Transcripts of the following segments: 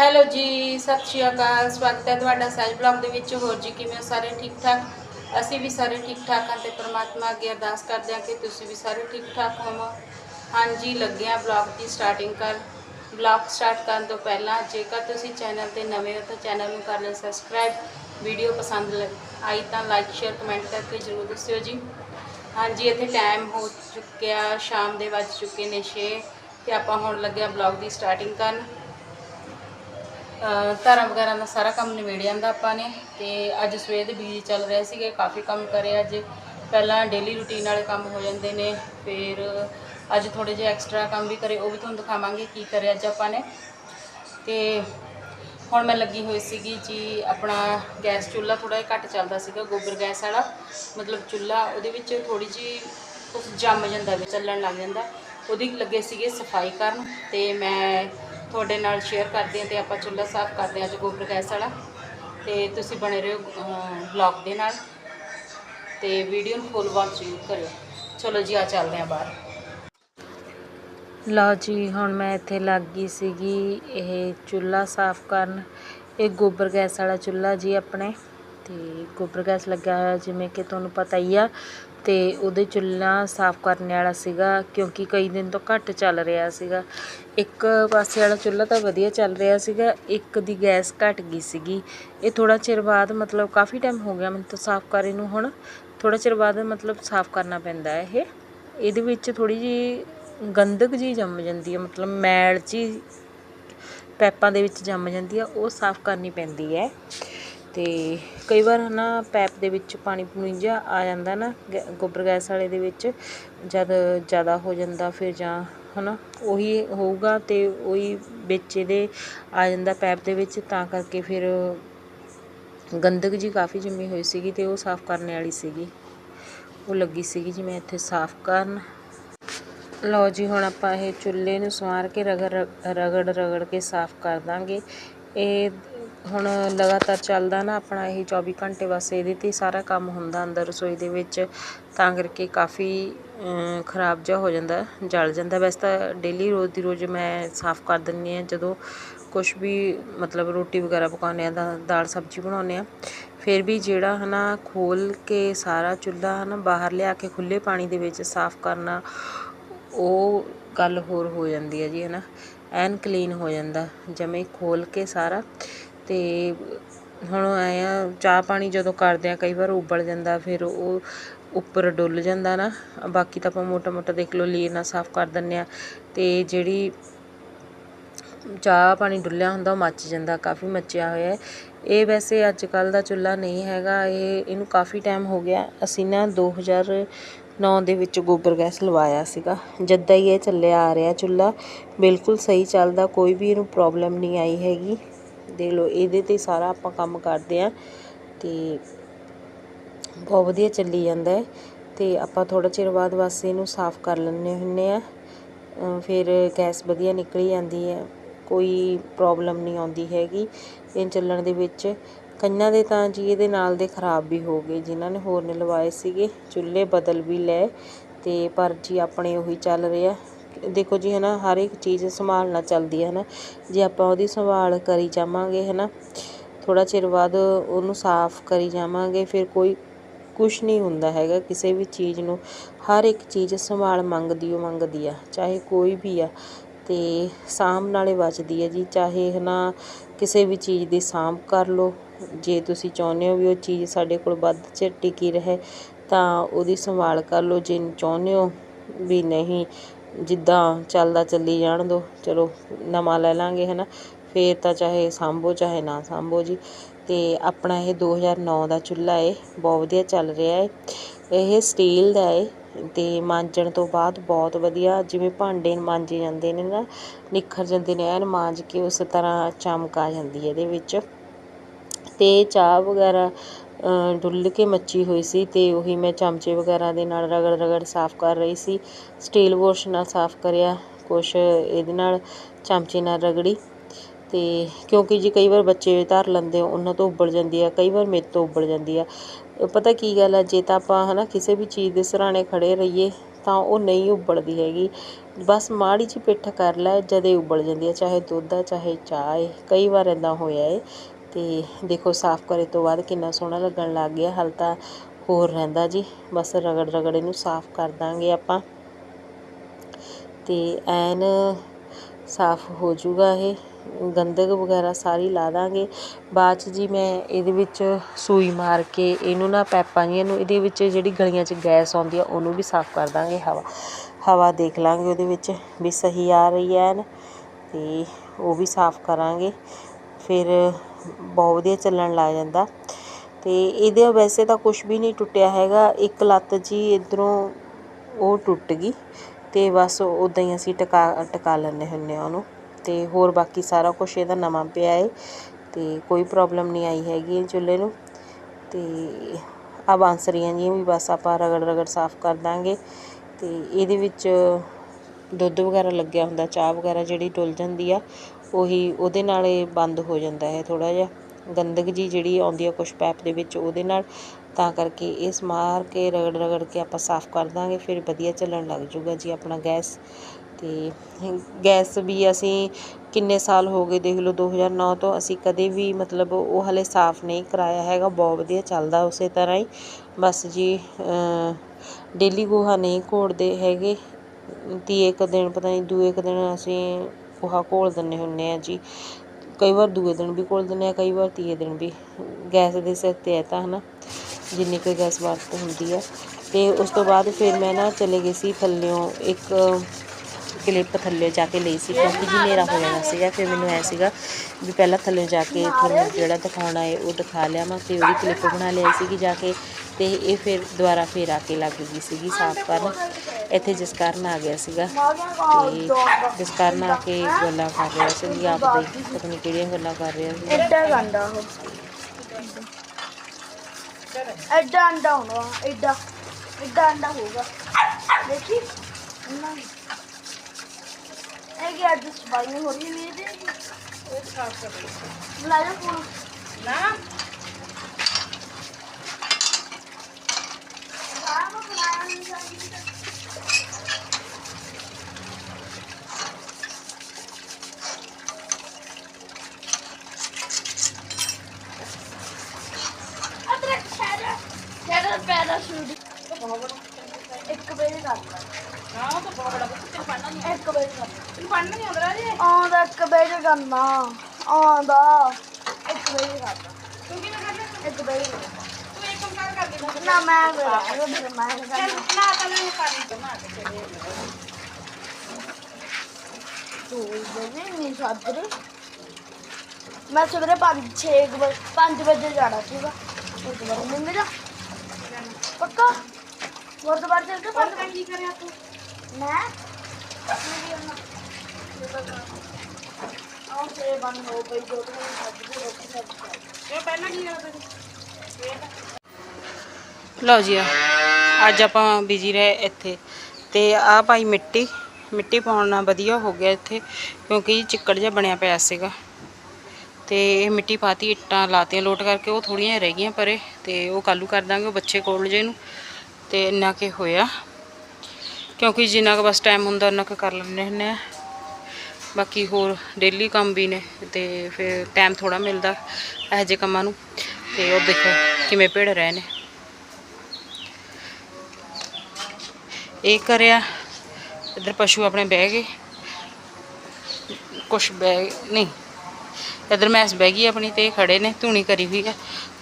Hello ਜੀ, ਸਤਿ ਸ਼੍ਰੀ ਅਕਾਲ, ਸਵਾਗਤ ਹੈ ਤੁਹਾਡਾ ਸਹਿਜ ਬਲੌਗ ਦੇ ਵਿੱਚ। ਹੋਰ ਜੀ, ਕਿਵੇਂ ਹੋ ਸਾਰੇ ਠੀਕ ਠਾਕ? ਅਸੀਂ ਵੀ ਸਾਰੇ ਠੀਕ ਠਾਕ ਹਾਂ ਤੇ ਪ੍ਰਮਾਤਮਾ ਅੱਗੇ ਅਰਦਾਸ ਕਰਦੇ ਹਾਂ ਕਿ ਤੁਸੀਂ ਵੀ ਸਾਰੇ ਠੀਕ ਠਾਕ ਹੋਵੋ। ਹਾਂਜੀ, ਲੱਗਿਆ ਹਾਂ ਬਲੌਗ ਦੀ ਸਟਾਰਟਿੰਗ ਕਰ। ਬਲੌਗ ਸਟਾਰਟ ਕਰਨ ਤੋਂ ਪਹਿਲਾਂ ਜੇਕਰ ਤੁਸੀਂ ਚੈਨਲ ਤੇ ਨਵੇਂ ਹੋ ਤਾਂ ਚੈਨਲ ਨੂੰ ਕਰ ਲਓ ਸਬਸਕ੍ਰਾਈਬ ਵੀਡੀਓ ਪਸੰਦ ਲ- ਆਈ ਤਾਂ ਲਾਈਕ ਸ਼ੇਅਰ ਕਮੈਂਟ ਕਰਕੇ ਜ਼ਰੂਰ ਦੱਸਿਓ ਜੀ। ਹਾਂਜੀ, ਇੱਥੇ ਟਾਈਮ ਹੋ ਚੁੱਕਿਆ, ਸ਼ਾਮ ਦੇ ਵੱਜ ਚੁੱਕੇ ਨੇ 6 ਤੇ ਆਪਾਂ ਹੁਣ ਲੱਗਿਆ ਬਲੌਗ ਦੀ ਸਟਾਰਟਿੰਗ ਕਰਨ। ਧਾਰਾਂ ਵਗੈਰਾ ਦਾ ਸਾਰਾ ਕੰਮ ਨਿਬੇੜ ਜਾਂਦਾ ਆਪਾਂ ਨੇ ਤੇ ਅੱਜ ਸਵੇਰ ਦੇ ਬੀਜ ਚੱਲ ਰਹੇ ਸੀਗੇ, ਕਾਫੀ ਕੰਮ ਕਰੇ ਅੱਜ। ਪਹਿਲਾਂ ਡੇਲੀ ਰੂਟੀਨ ਵਾਲੇ ਕੰਮ ਹੋ ਜਾਂਦੇ ਨੇ, ਫਿਰ ਅੱਜ ਥੋੜੇ ਜਿਹਾ ਐਕਸਟਰਾ ਕੰਮ ਵੀ ਕਰੇ, ਉਹ ਵੀ ਤੁਹਾਨੂੰ ਦਿਖਾਵਾਂਗੇ ਕੀ ਕਰਿਆ ਅੱਜ ਆਪਾਂ ਨੇ। ਤੇ ਹੁਣ ਮੈਂ ਲੱਗੀ ਹੋਈ ਸੀਗੀ ਜੀ ਆਪਣਾ ਗੈਸ ਚੁੱਲ੍ਹਾ ਥੋੜਾ ਜਿਹਾ ਘੱਟ ਚੱਲਦਾ ਸੀਗਾ, ਗੋਬਰ ਗੈਸ ਵਾਲਾ। ਮਤਲਬ ਚੁੱਲ੍ਹਾ ਉਹਦੇ ਵਿੱਚ ਥੋੜੀ ਜੀ ਕੁਛ ਜੰਮ ਜਾਂਦਾ ਵੀ ਚੱਲਣ ਲੱਗ ਜਾਂਦਾ। ਉਹਦੀ ਲੱਗੇ ਸੀਗੇ ਸਫ਼ਾਈ ਕਰਨ ਤੇ ਮੈਂ ਤੁਹਾਡੇ ਨਾਲ ਸ਼ੇਅਰ ਕਰਦੇ ਹਾਂ ਤੇ ਆਪਾਂ ਚੁੱਲ੍ਹਾ ਸਾਫ਼ ਕਰਦੇ ਹਾਂ ਅੱਜ ਗੋਬਰ ਗੈਸ ਵਾਲਾ। ਤੇ ਤੁਸੀਂ ਬਣੇ ਰਹੋ ਵਲੌਗ ਦੇ ਨਾਲ। ਤੇ ਵੀਡੀਓ ਨੂੰ ਫੁੱਲ ਵਾਚ ਜ਼ਰੂਰ ਕਰਿਓ। ਚਲੋ ਜੀ, ਆ ਚੱਲਦੇ ਹਾਂ ਬਾਹਰ। ਲਓ ਜੀ, ਹੁਣ ਮੈਂ ਇੱਥੇ ਲੱਗ ਗਈ ਸੀਗੀ, ਇਹ ਚੁੱਲ੍ਹਾ ਸਾਫ਼ ਕਰਨ। ਇਹ ਗੋਬਰ ਗੈਸ ਵਾਲਾ ਚੁੱਲ੍ਹਾ ਜੀ ਆਪਣੇ। ਤੇ ਗੋਬਰ ਗੈਸ ਲੱਗਿਆ ਹੋਇਆ, ਜਿਵੇਂ ਕਿ ਤੁਹਾਨੂੰ ਪਤਾ ਹੀ ਆ ਤੇ ਉਹਦੇ ਚੁੱਲ੍ਹਾ ਸਾਫ਼ ਕਰਨ ਵਾਲਾ ਸੀਗਾ, ਕਿਉਂਕਿ ਕਈ ਦਿਨ ਤੋਂ ਘੱਟ ਚੱਲ ਰਿਹਾ ਸੀਗਾ। ਇੱਕ ਪਾਸੇ ਵਾਲਾ ਚੁੱਲ੍ਹਾ ਤਾਂ ਵਧੀਆ ਚੱਲ ਰਿਹਾ ਸੀਗਾ, ਇੱਕ ਦੀ ਗੈਸ ਘੱਟ ਗਈ ਸੀਗੀ। ਇਹ ਥੋੜ੍ਹਾ ਚਿਰ ਬਾਅਦ ਮਤਲਬ ਕਾਫੀ ਟਾਈਮ ਹੋ ਗਿਆ ਮੈਨੂੰ ਤਾਂ ਸਾਫ਼ ਕਰੇ ਨੂੰ ਹੁਣ। ਥੋੜ੍ਹਾ ਚਿਰ ਬਾਅਦ ਮਤਲਬ ਸਾਫ਼ ਕਰਨਾ ਪੈਂਦਾ ਹੈ ਇਹ। ਇਹਦੇ ਵਿੱਚ ਥੋੜ੍ਹੀ ਜਿਹੀ ਗੰਦਕ ਜਿਹੀ ਜੰਮ ਜਾਂਦੀ ਹੈ, ਮਤਲਬ ਮੈਲ ਜੀ ਪੈਪਾਂ ਦੇ ਵਿੱਚ ਜੰਮ ਜਾਂਦੀ ਆ ਉਹ ਸਾਫ਼ ਕਰਨੀ ਪੈਂਦੀ ਹੈ। ਅਤੇ ਕਈ ਵਾਰ ਹੈ ਨਾ ਪੈਪ ਦੇ ਵਿੱਚ ਪਾਣੀ ਪੂਣੀ ਜਿਹਾ ਆ ਜਾਂਦਾ ਨਾ, ਗੈ- ਗੋਬਰ ਗੈਸ ਵਾਲੇ ਦੇ ਵਿੱਚ, ਜਦ ਜ਼ਿਆਦਾ ਹੋ ਜਾਂਦਾ ਫਿਰ ਜਾਂ ਹੈ ਨਾ ਉਹੀ ਹੋਊਗਾ ਅਤੇ ਉਹੀ ਵਿੱਚ ਇਹਦੇ ਆ ਜਾਂਦਾ ਪੈਪ ਦੇ ਵਿੱਚ, ਤਾਂ ਕਰਕੇ ਫਿਰ ਗੰਦਕ ਜਿਹੀ ਕਾਫੀ ਜੰਮੀ ਹੋਈ ਸੀਗੀ ਅਤੇ ਉਹ ਸਾਫ਼ ਕਰਨ ਵਾਲੀ ਸੀਗੀ। ਉਹ ਲੱਗੀ ਸੀਗੀ ਜਿਵੇਂ ਇੱਥੇ ਸਾਫ਼ ਕਰਨ। ਲਓ ਜੀ, ਹੁਣ ਆਪਾਂ ਇਹ ਚੁੱਲ੍ਹੇ ਨੂੰ ਸਵਾਰ ਕੇ ਰਗੜ ਰਗੜ ਰਗੜ ਕੇ ਸਾਫ਼ ਕਰ ਦਾਂਗੇ। ਇਹ ਹੁਣ ਲਗਾਤਾਰ ਚੱਲਦਾ ਨਾ ਆਪਣਾ ਇਹ 24 ਘੰਟੇ ਬਸ ਇਹਦੇ ਤੇ ਸਾਰਾ ਕੰਮ ਹੁੰਦਾ ਅੰਦਰ ਰਸੋਈ ਦੇ ਵਿੱਚ, ਤਾਂ ਕਰਕੇ ਕਾਫੀ ਖਰਾਬ ਜਿਹਾ ਹੋ ਜਾਂਦਾ, ਜਲ ਜਾਂਦਾ। ਵੈਸੇ ਤਾਂ ਡੇਲੀ ਰੋਜ਼ ਦੀ ਰੋਜ਼ ਮੈਂ ਸਾਫ਼ ਕਰ ਦਿੰਦੀ ਹਾਂ, ਜਦੋਂ ਕੁਛ ਵੀ ਮਤਲਬ ਰੋਟੀ ਵਗੈਰਾ ਪਕਾਉਂਦੇ ਆ ਦਾ ਦਾਲ ਸਬਜ਼ੀ ਬਣਾਉਂਦੇ ਆ ਫਿਰ ਵੀ ਜਿਹੜਾ ਹੈ ਨਾ ਖੋਲ ਕੇ ਸਾਰਾ ਚੁੱਲ੍ਹਾ ਹੈ ਨਾ ਬਾਹਰ ਲਿਆ ਕੇ ਖੁੱਲੇ ਪਾਣੀ ਦੇ ਵਿੱਚ ਸਾਫ਼ ਕਰਨਾ, ਉਹ ਗੱਲ ਹੋਰ ਹੋ ਜਾਂਦੀ ਹੈ ਜੀ ਹੈ ਨਾ ਐਨ ਕਲੀਨ ਹੋ ਜਾਂਦਾ, ਜਮੇ ਖੋਲ ਕੇ ਸਾਰਾ। ਤੇ ਹੁਣ ਐਂ ਆ, ਚਾਹ ਪਾਣੀ ਜਦੋਂ ਕਰਦੇ ਹਾਂ ਕਈ ਵਾਰ ਉਬਲ ਜਾਂਦਾ, ਫਿਰ ਉਹ ਉੱਪਰ ਡੁੱਲ ਜਾਂਦਾ ਨਾ। ਬਾਕੀ ਤਾਂ ਆਪਾਂ ਮੋਟਾ ਮੋਟਾ ਦੇਖ ਲਓ ਲੀਰ ਨਾਲ ਸਾਫ਼ ਕਰ ਦਿੰਦੇ ਹਾਂ ਅਤੇ ਜਿਹੜੀ ਚਾਹ ਪਾਣੀ ਡੁੱਲਿਆ ਹੁੰਦਾ, ਉਹ ਮੱਚ ਜਾਂਦਾ, ਕਾਫੀ ਮੱਚਿਆ ਹੋਇਆ ਹੈ। ਇਹ ਵੈਸੇ ਅੱਜ ਕੱਲ੍ਹ ਦਾ ਚੁੱਲ੍ਹਾ ਨਹੀਂ ਹੈਗਾ, ਇਹ, ਇਹਨੂੰ ਕਾਫੀ ਟਾਈਮ ਹੋ ਗਿਆ। ਅਸੀਂ ਨਾ 2009 ਦੇ ਵਿੱਚ ਗੋਬਰ ਗੈਸ ਲਵਾਇਆ ਸੀਗਾ। ਜਿੱਦਾਂ ਹੀ ਇਹ ਚੱਲਿਆ ਆ ਰਿਹਾ ਚੁੱਲ੍ਹਾ, ਬਿਲਕੁਲ ਸਹੀ ਚੱਲਦਾ, ਕੋਈ ਵੀ ਇਹਨੂੰ ਪ੍ਰੋਬਲਮ ਨਹੀਂ ਆਈ ਹੈਗੀ। ਦੇਖ ਲਓ, ਇਹਦੇ ਤੇ ਸਾਰਾ ਆਪਾਂ ਕੰਮ ਕਰਦੇ ਆ ਤੇ ਬਹੁਤ ਵਧੀਆ ਚੱਲੀ ਜਾਂਦਾ ਹੈ ਤੇ ਆਪਾਂ ਥੋੜਾ ਚਿਰ ਬਾਅਦ ਬਸ ਇਹਨੂੰ ਸਾਫ਼ ਕਰ ਲੈਂਦੇ ਹੁੰਦੇ ਆ ਫਿਰ ਗੈਸ ਵਧੀਆ ਨਿਕਲੀ ਜਾਂਦੀ ਹੈ, ਕੋਈ ਪ੍ਰੋਬਲਮ ਨਹੀਂ ਆਉਂਦੀ ਹੈਗੀ ਇਹ ਚੱਲਣ ਦੇ ਵਿੱਚ। ਕਈਆਂ ਦੇ ਤਾਂ ਜੀ ਇਹਦੇ ਨਾਲ ਦੇ ਖਰਾਬ ਵੀ ਹੋ ਗਏ, ਜਿਨ੍ਹਾਂ ਨੇ ਹੋਰ ਨੇ ਲਵਾਏ ਸੀਗੇ, ਚੁੱਲ੍ਹੇ ਬਦਲ ਵੀ ਲਏ ਤੇ ਪਰ ਜੀ ਆਪਣੇ ਉਹੀ ਚੱਲ ਰਿਹਾ ਦੇਖੋ ਜੀ ਹੈ ਨਾ ਹਰ ਇੱਕ ਚੀਜ਼ ਸੰਭਾਲ ਨਾਲ ਚੱਲਦੀ ਹੈ ਨਾ ਜੇ ਆਪਾਂ ਉਹਦੀ ਸੰਭਾਲ ਕਰੀ ਜਾਵਾਂਗੇ ਹੈ ਨਾ ਥੋੜਾ ਚਿਰ ਬਾਅਦ ਉਹਨੂੰ ਸਾਫ਼ ਕਰੀ ਜਾਵਾਂਗੇ, ਫਿਰ ਕੋਈ ਕੁਛ ਨਹੀਂ ਹੁੰਦਾ ਹੈਗਾ, ਕਿਸੇ ਵੀ ਚੀਜ਼ ਨੂੰ। ਹਰ ਇੱਕ ਚੀਜ਼ ਸੰਭਾਲ ਮੰਗਦੀ ਓ ਮੰਗਦੀ ਆ, ਚਾਹੇ ਕੋਈ ਵੀ ਆ, ਤੇ ਸਾਂਭ ਨਾਲੇ ਬਚਦੀ ਹੈ ਜੀ। ਚਾਹੇ ਹੈ ਨਾ ਕਿਸੇ ਵੀ ਚੀਜ਼ ਦੀ ਸਾਂਭ ਕਰ ਲਓ, ਜੇ ਤੁਸੀਂ ਚਾਹੁੰਦੇ ਹੋ ਵੀ ਉਹ ਚੀਜ਼ ਸਾਡੇ ਕੋਲ ਵੱਧ ਚਿਰ ਟਿਕੀ ਰਹੇ, ਤਾਂ ਉਹਦੀ ਸੰਭਾਲ ਕਰ ਲਓ। ਜੇ ਚਾਹੁੰਦੇ ਹੋ ਵੀ ਨਹੀਂ ਜਿੱਦਾਂ ਚੱਲਦਾ ਚੱਲੀ ਜਾਣ ਦੋ, ਚਲੋ ਨਵਾਂ ਲੈ ਲਵਾਂਗੇ ਹੈ ਨਾ ਫਿਰ ਤਾਂ ਚਾਹੇ ਸਾਂਭੋ, ਚਾਹੇ ਨਾ ਸਾਂਭੋ ਜੀ। ਅਤੇ ਆਪਣਾ ਇਹ 2009 ਦਾ ਚੁੱਲ੍ਹਾ ਏ, ਬਹੁਤ ਵਧੀਆ ਚੱਲ ਰਿਹਾ ਹੈ ਇਹ ਸਟੀਲ ਦਾ ਏ ਅਤੇ ਮਾਂਜਣ ਤੋਂ ਬਾਅਦ ਬਹੁਤ ਵਧੀਆ, ਜਿਵੇਂ ਭਾਂਡੇ ਮਾਂਜੇ ਜਾਂਦੇ ਨੇ ਨਾ, ਨਿਖਰ ਜਾਂਦੇ ਨੇ, ਐਨ ਮਾਂਜ ਕੇ ਉਸ ਤਰ੍ਹਾਂ ਚਮਕ ਆ ਜਾਂਦੀ ਹੈ ਇਹਦੇ ਵਿੱਚ। ਅਤੇ ਚਾਹ ਵਗੈਰਾ ਅ, ਡੁੱਲ ਕੇ ਮੱਚੀ ਹੋਈ ਸੀ ਅਤੇ ਉਹੀ ਮੈਂ ਚਮਚੇ ਵਗੈਰਾ ਦੇ ਨਾਲ ਰਗੜ ਰਗੜ ਸਾਫ਼ ਕਰ ਰਹੀ ਸੀ। ਸਟੀਲ ਵਾਸ਼ ਨਾਲ ਸਾਫ਼ ਕਰਿਆ ਕੁਛ ਇਹਦੇ ਨਾਲ ਚਮਚੇ ਨਾਲ ਰਗੜੀ। ਅਤੇ ਕਿਉਂਕਿ ਜੀ ਕਈ ਵਾਰ ਬੱਚੇ ਧਰ ਲੈਂਦੇ ਆ ਉਹਨਾਂ ਤੋਂ ਉੱਬਲ ਜਾਂਦੀ ਆ ਕਈ ਵਾਰ ਮੇਰੇ ਤੋਂ ਉੱਬਲ ਜਾਂਦੀ ਆ। ਪਤਾ ਕੀ ਗੱਲ ਆ ਜੇ ਤਾਂ ਆਪਾਂ ਹੈ ਨਾ ਕਿਸੇ ਵੀ ਚੀਜ਼ ਦੇ ਸਰਾਣੇ ਖੜ੍ਹੇ ਰਹੀਏ ਤਾਂ ਉਹ ਨਹੀਂ ਉਬਲਦੀ ਹੈਗੀ। ਬਸ ਮਾੜੀ ਜਿਹੀ ਪਿੱਠ ਕਰ ਲੈ ਜਦੇ ਉਬਲ ਜਾਂਦੀ ਹੈ ਚਾਹੇ ਦੁੱਧ ਆ ਚਾਹੇ ਚਾਹ ਏ। ਕਈ ਵਾਰ ਇੱਦਾਂ ਹੋਇਆ ਏ ਅਤੇ ਦੇਖੋ ਸਾਫ਼ ਕਰੇ ਤੋਂ ਬਾਅਦ ਕਿੰਨਾ ਸੋਹਣਾ ਲੱਗਣ ਲੱਗ ਗਿਆ, ਹਲ ਤਾਂ ਹੋਰ ਰਹਿੰਦਾ ਜੀ। ਬਸ ਰਗੜ ਰਗੜ ਇਹਨੂੰ ਸਾਫ਼ ਕਰ ਦਾਂਗੇ ਆਪਾਂ। ਅਤੇ ਐਨ ਸਾਫ਼ ਹੋ ਜਾਊਗਾ ਇਹ। ਗੰਦਕ ਵਗੈਰਾ ਸਾਰੀ ਲਾ ਦਾਂਗੇ। ਬਾਅਦ 'ਚ ਜੀ ਮੈਂ ਇਹਦੇ ਵਿੱਚ ਸੂਈ ਮਾਰ ਕੇ ਇਹਨੂੰ ਨਾ ਪੈਪਾਂ ਜਿਹੀਆਂ ਨੂੰ, ਇਹਦੇ ਵਿੱਚ ਜਿਹੜੀ ਗਲੀਆਂ 'ਚ ਗੈਸ ਆਉਂਦੀ ਆ, ਉਹਨੂੰ ਵੀ ਸਾਫ਼ ਕਰ ਦਾਂਗੇ। ਹਵਾ ਹਵਾ ਦੇਖ ਲਾਂਗੇ ਉਹਦੇ ਵਿੱਚ ਵੀ ਸਹੀ ਆ ਰਹੀ ਹੈ ਐਨ ਅਤੇ ਉਹ ਵੀ ਸਾਫ਼ ਕਰਾਂਗੇ। ਫਿਰ ਬਹੁਤ ਵਧੀਆ ਚੱਲਣ ਲੱਗ ਜਾਂਦਾ। ਅਤੇ ਇਹਦੇ ਵੈਸੇ ਤਾਂ ਕੁਛ ਵੀ ਨਹੀਂ ਟੁੱਟਿਆ ਹੈਗਾ। ਇੱਕ ਲੱਤ ਜੀ ਇੱਧਰੋਂ ਉਹ ਟੁੱਟ ਗਈ ਅਤੇ ਬਸ ਉੱਦਾਂ ਹੀ ਅਸੀਂ ਟਿਕਾ ਟਿਕਾ ਲੈਂਦੇ ਹੁੰਦੇ ਹਾਂ ਉਹਨੂੰ। ਅਤੇ ਹੋਰ ਬਾਕੀ ਸਾਰਾ ਕੁਛ ਇਹਦਾ ਨਵਾਂ ਪਿਆ ਹੈ ਅਤੇ ਕੋਈ ਪ੍ਰੋਬਲਮ ਨਹੀਂ ਆਈ ਹੈਗੀ ਚੁੱਲ੍ਹੇ ਨੂੰ। ਅਤੇ ਆ ਬਾਂਸਰੀਆਂ ਜੀ ਵੀ ਬਸ ਆਪਾਂ ਰਗੜ ਰਗੜ ਸਾਫ਼ ਕਰ ਦਾਂਗੇ। ਅਤੇ ਇਹਦੇ ਵਿੱਚ ਦੁੱਧ ਵਗੈਰਾ ਲੱਗਿਆ ਹੁੰਦਾ, ਚਾਹ ਵਗੈਰਾ ਜਿਹੜੀ ਡੁੱਲ ਜਾਂਦੀ ਆ ਉਹੀ ਉਹਦੇ ਨਾਲ ਇਹ ਬੰਦ ਹੋ ਜਾਂਦਾ ਹੈ ਥੋੜ੍ਹਾ ਜਿਹਾ। ਗੰਦਕ ਜਿਹੀ ਜਿਹੜੀ ਆਉਂਦੀ ਆ ਕੁਛ ਪੈਪ ਦੇ ਵਿੱਚ ਉਹਦੇ ਨਾਲ। ਤਾਂ ਕਰਕੇ ਇਸ ਮਾਰ ਕੇ ਰਗੜ ਰਗੜ ਕੇ ਆਪਾਂ ਸਾਫ਼ ਕਰ ਦਾਂਗੇ, ਫਿਰ ਵਧੀਆ ਚੱਲਣ ਲੱਗ ਜੂਗਾ ਜੀ ਆਪਣਾ ਗੈਸ। ਅਤੇ ਗੈਸ ਵੀ ਅਸੀਂ ਕਿੰਨੇ ਸਾਲ ਹੋ ਗਏ ਦੇਖ ਲਓ 2009 ਤੋਂ ਅਸੀਂ ਕਦੇ ਵੀ ਮਤਲਬ ਉਹ ਹਲੇ ਸਾਫ਼ ਨਹੀਂ ਕਰਾਇਆ ਹੈਗਾ, ਬਹੁਤ ਵਧੀਆ ਚੱਲਦਾ ਉਸੇ ਤਰ੍ਹਾਂ ਹੀ। ਬਸ ਜੀ ਡੇਲੀ ਗੋਹਾ ਨਹੀਂ ਘੋੜਦੇ ਹੈਗੇ। ਤੀਏ ਕੁ ਦਿਨ, ਪਤਾ ਨਹੀਂ ਦੂਏ ਕੁ ਦਿਨ ਅਸੀਂ ਗੋਹਾ ਘੋਲ ਦਿੰਦੇ ਹੁੰਦੇ ਹਾਂ ਜੀ। ਕਈ ਵਾਰ ਦੂਏ ਦਿਨ ਵੀ ਘੋਲ ਦਿੰਦੇ ਹਾਂ ਕਈ ਵਾਰ ਤੀਏ ਦਿਨ ਵੀ। ਗੈਸ ਦੇ ਸਿਰ 'ਤੇ ਹੈ ਤਾਂ ਹੈ ਨਾ ਜਿੰਨੀ ਕੁ ਗੈਸ ਵਰਤ ਹੁੰਦੀ ਹੈ ਅਤੇ ਉਸ ਤੋਂ ਬਾਅਦ ਫਿਰ ਮੈਂ ਨਾ ਚਲੇ ਗਈ ਸੀ ਥੱਲਿਓਂ ਇੱਕ ਕਲਿੱਪ ਥੱਲੇ ਜਾ ਕੇ ਲਈ ਸੀ, ਕਿਉਂਕਿ ਜੀ ਹਨੇਰਾ ਹੋ ਜਾਣਾ ਸੀਗਾ। ਫਿਰ ਮੈਨੂੰ ਐ ਸੀਗਾ ਵੀ ਪਹਿਲਾਂ ਥੱਲੇ ਜਾ ਕੇ ਤੁਹਾਨੂੰ ਜਿਹੜਾ ਦਿਖਾਉਣਾ ਹੈ ਉਹ ਦਿਖਾ ਲਿਆ ਮੈਂ ਫਿਰ ਉਹਦੀ ਕਲਿੱਪ ਬਣਾ ਲਈ ਸੀਗੀ ਜਾ ਕੇ। ਤੇ ਇਹ ਫਿਰ ਦੁਬਾਰਾ ਫੇਰ ਆ ਕੇ ਲੱਗ ਗਈ ਸੀਗੀ ਸਾਫ਼ ਕਰਨ। ਇੱਥੇ ਜਿਸ ਕਾਰਨ ਆ ਗਿਆ ਸੀਗਾ ਤੇ ਜਿਸ ਕਾਰਨ ਆ ਕੇ ਗੱਲਾਂ ਕਰ ਰਿਹਾ ਸੀ ਆਪ ਦੇ ਪਤਾ ਨਹੀਂ ਕਿਹੜੀਆਂ ਗੱਲਾਂ ਕਰ ਰਿਹਾ ਸੀ। ਐਡਾ ਗੰਦਾ ਉਹ। ਐਡਾ ਅੰਡਾ ਹੋਣਾ ਐਡਾ ਐਡਾ ਅੰਡਾ ਹੋਊਗਾ। ਦੇਖੀ ਹੀ। ਇਹ ਕੀ ਅੱਜ ਸਫ਼ਾਈ ਹੋ ਰਹੀ ਮੇਰੇ ਤੇ ਇਹ ਸਾਫ਼ ਕਰ ਰਹੀ ਲਾ ਜਾ ਫੋਨ। ਨਾ ਅਦਰਕ ਸ਼ੈਡਰ ਸ਼ੈਡਰ ਪੈਰਾਸ਼ੂਟ ਇੱਕ ਵੇਲੇ ਕਰ ਲਾ ਹਾਂ ਤਾਂ ਬਹੁਤ ਬੜਾ ਬੁੱਕ ਤੇ ਪੜਨਾ ਨਹੀਂ ਇੱਕ ਵੇਲੇ ਕਰ ਤੈਨੂੰ ਪੜਨਾ ਨਹੀਂ ਆਉਂਦਾ ਜੀ ਆਉਂਦਾ ਇੱਕ ਵੇਲੇ ਕਰਨਾ ਆਉਂਦਾ ਇੱਕ ਵੇਲੇ ਕਰਦਾ ਤੂੰ ਕਿਵੇਂ ਕਰਨਾ ਇੱਕ ਵੇਲੇ ਤੂੰ ਇੱਕ ਕੰਮ ਕਰ ਕਰ ਦੇ ਨਾ ਮੈਂ ਕਰਾਂਗਾ ਫਿਰ ਮੈਂ ਚੱਲ ਕਰਨਾ ਨਾ ਤਾਂ ਮੈਂ ਪਾਣੀ ਤੋਂ ਨਾ ਕੇ ਚਲੇ ਤੂੰ ਬਜੇ ਨਹੀਂ ਸਾਦਰੇ ਮੈਂ ਸਵੇਰੇ 5 6 ਵਜੇ 5 ਵਜੇ ਜਾਣਾ ਸੀਗਾ ਇੱਕ ਵਾਰ ਮਿਲ ਜਾ ਪੱਕਾ ਗੁਰਦੁਆਰੇ ਚੱਲ ਕੇ ਪਰ ਪੰਜ ਕੀ ਲਓ ਜੀ, ਅੱਜ ਆਪਾਂ ਬਿਜ਼ੀ ਰਹੇ ਇੱਥੇ। ਤੇ ਆ ਭਾਈ ਮਿੱਟੀ ਮਿੱਟੀ ਪਾਉਣ ਨਾਲ ਵਧੀਆ ਹੋ ਗਿਆ ਇੱਥੇ, ਕਿਉਂਕਿ ਚਿੱਕੜ ਜਿਹਾ ਬਣਿਆ ਪਿਆ ਸੀਗਾ। ਤੇ ਇਹ ਮਿੱਟੀ ਪਾਤੀ, ਇੱਟਾਂ ਲਾਤੀਆਂ ਲੋਟ ਕਰਕੇ, ਉਹ ਥੋੜੀਆਂ ਰਹਿ ਗਈਆਂ ਪਰੇ, ਤੇ ਉਹ ਕਾਲੂ ਕਰ ਦਾਂਗੇ, ਉਹ ਬੱਚੇ ਕੋਲ ਜੇ ਨੂੰ ਤੇ ਇੰਨਾ ਕਿ ਹੋਇਆ। ਕਿਉਂਕਿ ਜਿੰਨਾ ਕੁ ਬਸ ਟਾਈਮ ਹੁੰਦਾ ਉਹਨਾਂ ਕੁ ਕਰ ਲੈਂਦੇ ਹੁੰਦੇ ਆ। ਬਾਕੀ ਹੋਰ ਡੇਲੀ ਕੰਮ ਵੀ ਨੇ ਤੇ ਫਿਰ ਟਾਈਮ ਥੋੜਾ ਮਿਲਦਾ ਇਹੋ ਜਿਹੇ ਕੰਮਾਂ ਨੂੰ ਤੇ ਉਹ ਦੇਖੋ ਕਿਵੇਂ ਭਿੜ ਰਹੇ ਨੇ। ਇਹ ਕਰਿਆ, ਇੱਧਰ ਪਸ਼ੂ ਆਪਣੇ ਬਹਿ ਗਏ। ਕੁਛ ਬਹਿ ਨਹੀਂ, ਇੱਧਰ ਮੈਸ ਬਹਿ ਗਈ ਆਪਣੀ ਤੇ ਇਹ ਖੜੇ ਨੇ, ਧੂਣੀ ਕਰੀ ਹੋਈ ਹੈ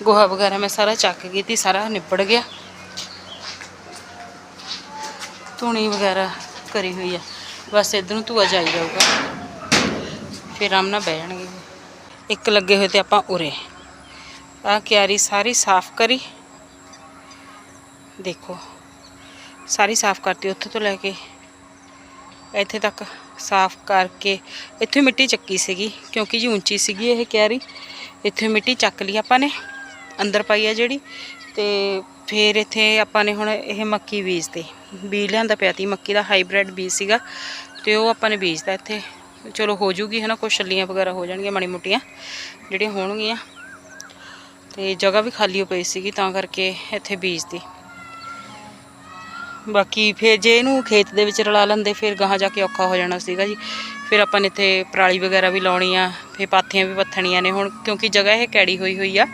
ਗੋਹਾ ਵਗੈਰਾ ਮੈਂ ਸਾਰਾ ਚੱਕ ਗਈ ਤੀ, ਸਾਰਾ ਨਿਬੜ ਗਿਆ। ਧੂਣੀ ਵਗੈਰਾ ਕਰੀ ਹੋਈ ਹੈ ਬਸ ਇੱਧਰ ਨੂੰ ਧੂਆ ਜਾਈ ਜਾਊਗਾ। ਫਿਰ ਆਰਾਮ ਨਾਲ ਬਹਿ ਜਾਣਗੇ। ਇੱਕ ਲੱਗੇ ਹੋਏ ਤੇ ਆਪਾਂ ਉਰੇ। ਆ ਕਿਆਰੀ ਸਾਰੀ ਸਾਫ਼ ਕਰੀ। ਦੇਖੋ, ਸਾਰੀ ਸਾਫ਼ ਕਰਤੀ ਉੱਥੇ ਤੋਂ ਲੈ ਕੇ। ਇੱਥੇ ਤੱਕ ਸਾਫ਼ ਕਰਕੇ, ਇੱਥੇ ਮਿੱਟੀ ਚੱਕੀ ਸੀਗੀ, ਕਿਉਂਕਿ ਜੀ ਉੱਚੀ ਸੀਗੀ ਇਹ ਕਿਆਰੀ। ਇੱਥੇ ਮਿੱਟੀ ਚੱਕ ਲਈ ਆਪਾਂ ਨੇ, ਅੰਦਰ ਪਾਈ ਆ ਜਿਹੜੀ। ਤੇ ਫਿਰ ਇੱਥੇ ਆਪਾਂ ਨੇ ਹੁਣ ਇਹ ਮੱਕੀ ਬੀਜਤੇ। ਬੀਜ ਲਿਆਂਦਾ ਪਿਆ ਤੀ, ਮੱਕੀ ਦਾ ਹਾਈਬ੍ਰਿਡ ਬੀਜ ਸੀਗਾ, ਤੇ ਉਹ ਆਪਾਂ ਨੇ ਬੀਜਤਾ ਇੱਥੇ। ਚਲੋ ਹੋ ਜੂਗੀ ਨਾ ਕੁਛ ਛੱਲੀਆਂ ਵਗੈਰਾ ਹੋ ਜਾਣਗੀਆਂ, ਮਾੜੀ ਮੋਟੀਆਂ, ਜਿਹੜੀਆਂ ਹੋਣਗੀਆਂ। ਤੇ ਜਗ੍ਹਾ ਵੀ ਖਾਲੀ ਹੋ ਪਈ ਸੀਗੀ, ਤਾਂ ਕਰਕੇ ਇੱਥੇ ਬੀਜਦੀ ਬਾਕੀ ਫਿਰ ਜੇ ਇਹਨੂੰ ਖੇਤ ਦੇ ਵਿੱਚ ਰਲਾ ਲੈਂਦੇ, ਫਿਰ ਗਾਹਾਂ ਜਾ ਕੇ ਔਖਾ ਹੋ ਜਾਣਾ ਸੀਗਾ ਜੀ। ਫਿਰ ਆਪਾਂ ਨੇ ਇੱਥੇ ਪਰਾਲੀ ਵਗੈਰਾ ਵੀ ਲਾਉਣੀ ਆ, ਫਿਰ ਪਾਥੀਆਂ ਵੀ ਪੱਥਣੀਆਂ ਨੇ ਹੁਣ, ਕਿਉਂਕਿ ਜਗ੍ਹਾ ਇਹ ਕੈੜੀ ਹੋਈ ਹੋਈ ਆ,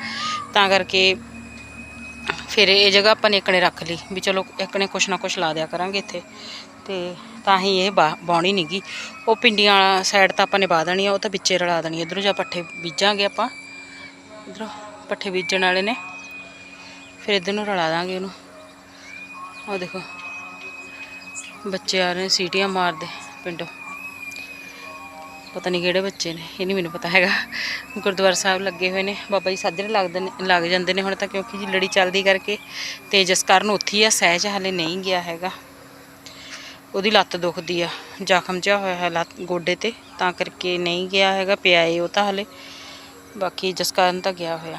ਤਾਂ ਕਰਕੇ ਫਿਰ ਇਹ ਜਗ੍ਹਾ ਆਪਾਂ ਨੇ ਇੱਕਣੇ ਰੱਖ ਲਈ, ਵੀ ਚਲੋ ਇੱਕਣੇ ਕੁਛ ਨਾ ਕੁਛ ਲਾ ਦਿਆ ਕਰਾਂਗੇ ਇੱਥੇ। ਤੇ ਤਾਂ ਹੀ ਇਹ ਬਾ- ਬਾਉਣੀ ਨਹੀਂਗੀ ਉਹ ਪਿੰਡੀਆਂ ਵਾਲਾ ਸਾਈਡ ਤਾਂ ਆਪਾਂ ਨੇ ਬਾ ਦੇਣੀ ਆ, ਉਹ ਤਾਂ ਵਿੱਚੇ ਰਲਾ ਦੇਣੀ ਇਧਰੋਂ ਜਾਂ ਪੱਠੇ ਬੀਜਾਂਗੇ ਆਪਾਂ। ਇਧਰੋਂ ਪੱਠੇ ਬੀਜਣ ਵਾਲੇ ਨੇ। ਫਿਰ ਇਧਰ ਨੂੰ ਰਲਾ ਦਾਂਗੇ ਉਹਨੂੰ। ਉਹ ਦੇਖੋ। ਬੱਚੇ ਆ ਰਹੇ ਨੇ, ਸੀਟੀਆਂ ਮਾਰਦੇ ਪਿੰਡੋਂ। ਪਤਾ ਨਹੀਂ ਕਿਹੜੇ ਬੱਚੇ ਨੇ, ਇਹ ਨਹੀਂ ਮੈਨੂੰ ਪਤਾ ਹੈਗਾ। ਗੁਰਦੁਆਰਾ ਸਾਹਿਬ ਲੱਗੇ ਹੋਏ ਨੇ। ਬਾਬਾ ਜੀ ਸਾਜਰੇ ਲੱਗਦੇ ਨੇ, ਲੱਗ ਜਾਂਦੇ ਨੇ ਹੁਣ ਤਾਂ ਕਿਉਂਕਿ ਜੀ ਲੜੀ ਚੱਲਦੀ ਕਰਕੇ ਤੇ ਜਸਕਰਨ ਉੱਥੇ ਹੀ ਆ, ਸਹਿਜ ਹਾਲੇ ਨਹੀਂ ਗਿਆ ਹੈਗਾ। ਉਹਦੀ ਲੱਤ ਦੁਖਦੀ ਆ, ਜ਼ਖਮ ਜਿਹਾ ਹੋਇਆ ਹੈ ਲੱਤ ਗੋਡੇ ਤੇ, ਤਾਂ ਕਰਕੇ ਨਹੀਂ ਗਿਆ ਹੈਗਾ, ਪਿਆ ਏ ਉਹ ਤਾਂ ਹਲੇ। ਬਾਕੀ ਜਸਕਰਨ ਤਾਂ ਗਿਆ ਹੋਇਆ।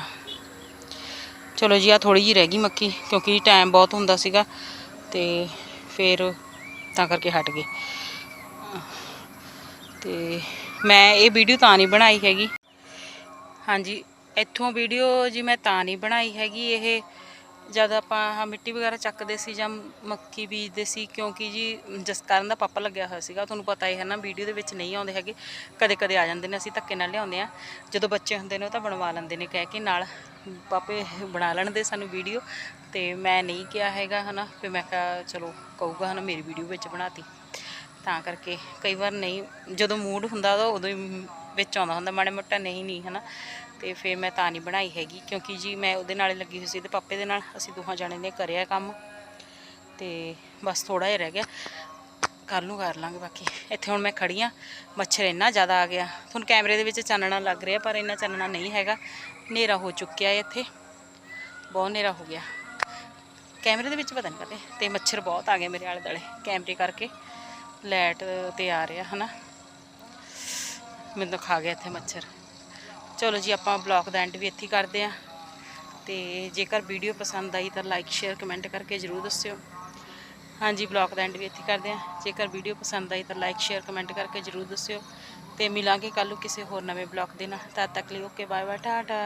ਚਲੋ ਜੀ ਆ ਥੋੜੀ ਜੀ ਰਹਿ ਗਈ ਮੱਕੀ, ਕਿਉਂਕਿ ਟਾਈਮ ਬਹੁਤ ਹੁੰਦਾ ਸੀਗਾ ਤੇ ਫਿਰ ਤਾਂ ਕਰਕੇ ਹਟ ਗਏ। ਤੇ ਮੈਂ ਇਹ ਵੀਡੀਓ ਤਾਂ ਨਹੀਂ ਬਣਾਈ ਹੈਗੀ। ਹਾਂਜੀ, ਇੱਥੋਂ ਵੀਡੀਓ ਜੀ ਮੈਂ ਤਾਂ ਨਹੀਂ ਬਣਾਈ ਹੈਗੀ, ਇਹ ਜਦ ਆਪਾਂ ਆਹ ਮਿੱਟੀ ਵਗੈਰਾ ਚੱਕਦੇ ਸੀ ਜਾਂ ਮੱਕੀ ਬੀਜਦੇ ਸੀ, ਕਿਉਂਕਿ ਜੀ ਜਸਕਰਨ ਦਾ ਪਾਪਾ ਲੱਗਿਆ ਹੋਇਆ ਸੀਗਾ, ਤੁਹਾਨੂੰ ਪਤਾ ਹੀ ਹੈ ਨਾ, ਵੀਡੀਓ ਦੇ ਵਿੱਚ ਨਹੀਂ ਆਉਂਦੇ ਹੈਗੇ ਕਦੇ ਕਦੇ ਆ ਜਾਂਦੇ ਨੇ, ਅਸੀਂ ਧੱਕੇ ਨਾਲ ਲਿਆਉਂਦੇ ਆ ਜਦੋਂ ਬੱਚੇ ਹੁੰਦੇ ਨੇ ਉਹ ਤਾਂ ਬਣਵਾ ਲੈਂਦੇ ਨੇ, ਕਹਿ ਕੇ ਨਾਲ ਪਾਪੇ ਬਣਾ ਲੈਣ ਦੇ ਸਾਨੂੰ ਵੀਡੀਓ, ਤੇ ਮੈਂ ਨਹੀਂ ਕਿਹਾ ਹੈਗਾ, ਹਨਾ, ਫਿਰ ਮੈਂ ਕਿਹਾ ਚਲੋ, ਕਹੂਗਾ, ਹਨਾ, ਮੇਰੀ ਵੀਡੀਓ ਵਿੱਚ ਬਣਾਤੀ। ਤਾਂ ਕਰਕੇ ਕਈ ਵਾਰ ਨਹੀਂ, ਜਦੋਂ ਮੂਡ ਹੁੰਦਾ ਤਾਂ ਉਦੋਂ ਹੀ ਵਿੱਚ ਆਉਂਦਾ ਹੁੰਦਾ, ਮਾੜਾ ਮੋਟਾ ਨਹੀਂ ਨਹੀਂ, ਹਨਾ। ਤੇ ਫਿਰ ਮੈਂ ਤਾਂ ਨਹੀਂ ਬਣਾਈ ਹੈਗੀ ਕਿਉਂਕਿ ਜੀ ਮੈਂ ਉਹਦੇ ਨਾਲ ਲੱਗੀ ਹੋਈ ਸੀ ਤੇ ਪਾਪੇ ਦੇ ਨਾਲ ਅਸੀਂ ਦੋਹਾਂ ਜਾਣੇ ਨੇ ਕਰਿਆ ਕੰਮ। ਤੇ ਬਸ ਥੋੜਾ ਜਿਹਾ ਰਹਿ ਗਿਆ। ਕੱਲ ਨੂੰ ਕਰ ਲਾਂਗੇ ਬਾਕੀ। ਇੱਥੇ ਹੁਣ ਮੈਂ ਖੜੀ ਆ ਮੱਛਰ ਇੰਨਾ ਜ਼ਿਆਦਾ ਆ ਗਿਆ। ਤੁਹਾਨੂੰ ਕੈਮਰੇ ਦੇ ਵਿੱਚ ਚਾਨਣਾ ਲੱਗ ਰਿਹਾ ਪਰ ਇੰਨਾ ਚਾਨਣਾ ਨਹੀਂ ਹੈਗਾ। ਹਨੇਰਾ ਹੋ ਚੁੱਕਿਆ ਇੱਥੇ। ਬਹੁਤ ਹਨੇਰਾ ਹੋ ਗਿਆ। ਕੈਮਰੇ ਦੇ ਵਿੱਚ ਪਤਾ ਨਹੀਂ ਕਦੇ। ਤੇ ਮੱਛਰ ਬਹੁਤ ਆ ਗਏ ਮੇਰੇ ਆਲੇ ਦੁਆਲੇ ਕੈਮਰੇ ਕਰਕੇ। ਲਾਈਟ ਤੇ ਆ ਰਿਹਾ, ਹਨਾ। ਮੈਨੂੰ ਖਾ ਗਿਆ ਇੱਥੇ ਮੱਛਰ। ਚਲੋ ਜੀ, ਆਪਾਂ ਬਲੌਗ ਦਾ ਐਂਡ ਵੀ ਇੱਥੇ ਕਰਦੇ ਆ ਤੇ ਜੇਕਰ ਵੀਡੀਓ ਪਸੰਦ ਆਈ ਤਾਂ ਲਾਈਕ ਸ਼ੇਅਰ ਕਮੈਂਟ ਕਰਕੇ ਜਰੂਰ ਦੱਸਿਓ। ਹਾਂਜੀ ਬਲੌਗ ਦਾ ਐਂਡ ਵੀ ਇੱਥੇ ਕਰਦੇ ਆ ਜੇਕਰ ਵੀਡੀਓ ਪਸੰਦ ਆਈ ਤਾਂ ਲਾਈਕ ਸ਼ੇਅਰ ਕਮੈਂਟ ਕਰਕੇ ਜਰੂਰ ਦੱਸਿਓ। ਤੇ ਮਿਲਾਂਗੇ ਕੱਲ੍ਹ ਨੂੰ ਕਿਸੇ ਹੋਰ ਨਵੇਂ ਬਲੌਗ ਦੇ ਨਾਲ। ਤਦ ਤੱਕ ਲਈ ਓਕੇ ਬਾਏ ਬਾਏ ਟਾਟਾ।